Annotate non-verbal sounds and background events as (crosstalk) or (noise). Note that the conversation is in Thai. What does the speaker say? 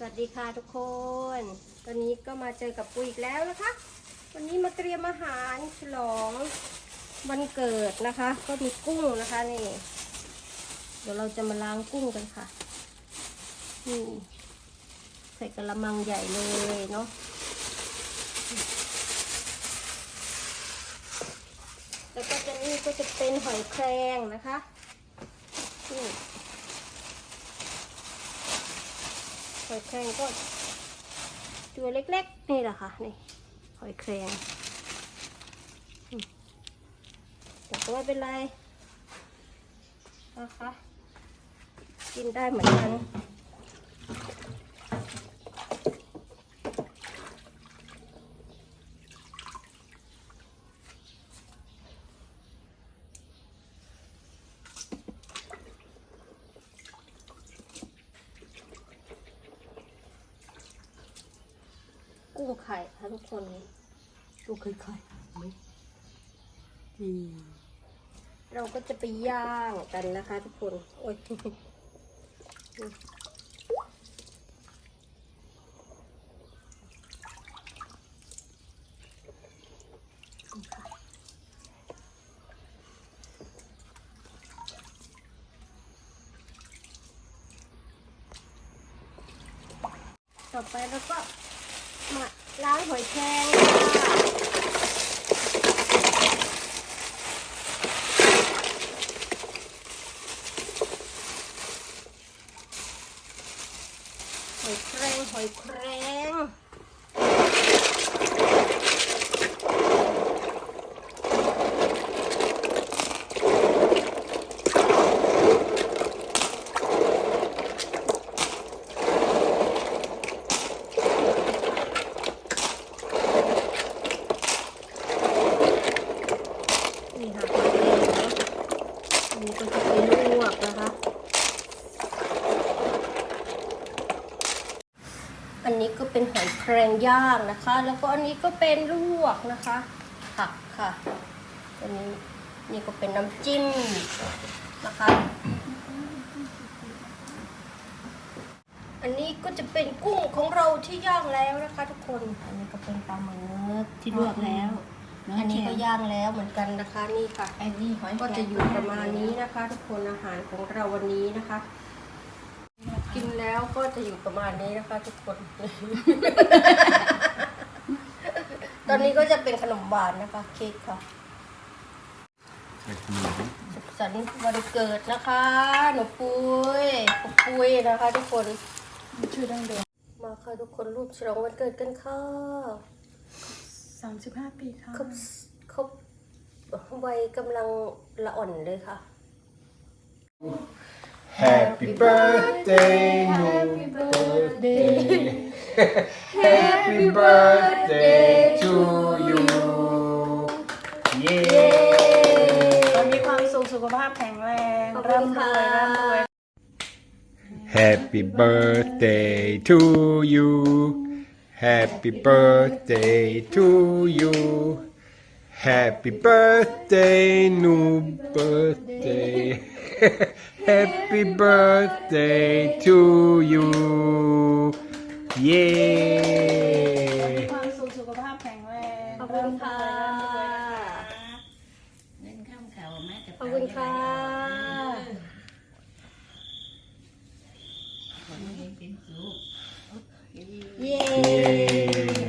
สวัสดีค่ะทุกคน ตอนนี้ก็มาเจอกับปูอีกแล้วนะคะ วันนี้มาเตรียมอาหารฉลองวันเกิดนะคะ ก็มีกุ้งนะคะนี่ เดี๋ยวเราจะมาล้างกุ้งกันค่ะ นี่ใส่กระมังใหญ่เลยเนาะ แล้วก็จะนี่ก็จะเป็นหอยแครงนะคะนี่ หอยแครงก็ตัวเล็กๆ นี่แหละค่ะนี่หอยแครงแต่ก็ไม่เป็นไรนะคะกินได้เหมือนกัน กุ้งไข่ค่ะทุกคนนี่ลูกเคยไข่ไหมนี่เราก็จะไปย่างกันนะคะ ทุกคน โอ้ยต่อไปเราก็ มาล้างหอยแครงค่ะหอยแครงหอยแครงนี่ค่ะหอยแครงเนาะอันนี้ก็ จะเป็นลวกนะคะ อันนี้ก็เป็นหอยแครงย่างนะคะ แล้วก็อันนี้ก็เป็นลวกนะคะผักค่ะ อันนี้นี่ก็เป็นน้ำจิ้มนะคะ อันนี้ก็จะเป็นกุ้งของเราที่ย่างแล้วนะคะ ทุกคน อันนี้ก็เป็นปลาหมึกที่ลวกแล้ว อันนี้ก็ย่างแล้วเหมือนกันนะคะนี่ค่ะไอ้นี่หอยก็จะอยู่ประมาณนี้นะคะ ทุกคนอาหารของเราวันนี้นะคะ กินแล้วก็จะอยู่ประมาณนี้นะคะ ทุกคน ตอนนี้ก็จะเป็นขนมหวานนะคะ เค้กค่ะสุขสันต์วันเกิดนะคะ หนูปุ้ยปุปุ้ยนะคะ ทุกคนชื่อดังเดิมมาค่ะทุกคนรูปฉลองวันเกิดกันค่ะ สามสิบห้าปีค่ะครบครบวัยกำลังละอ่อนเลยค่ะ Happy birthday, Happy birthday, Happy birthday to you. เย้เรามีความสุขสุขภาพแข็งแรงขอบคุณร่ำรค่ะวยร่ำรวย Happy birthday to you. Happy birthday to you. Happy birthday, new birthday. (laughs) Happy birthday to you. ความสุขสุขภาพแข็งแรงขอบคุณค่ะขอบคุณค่ะ Yay! Yay!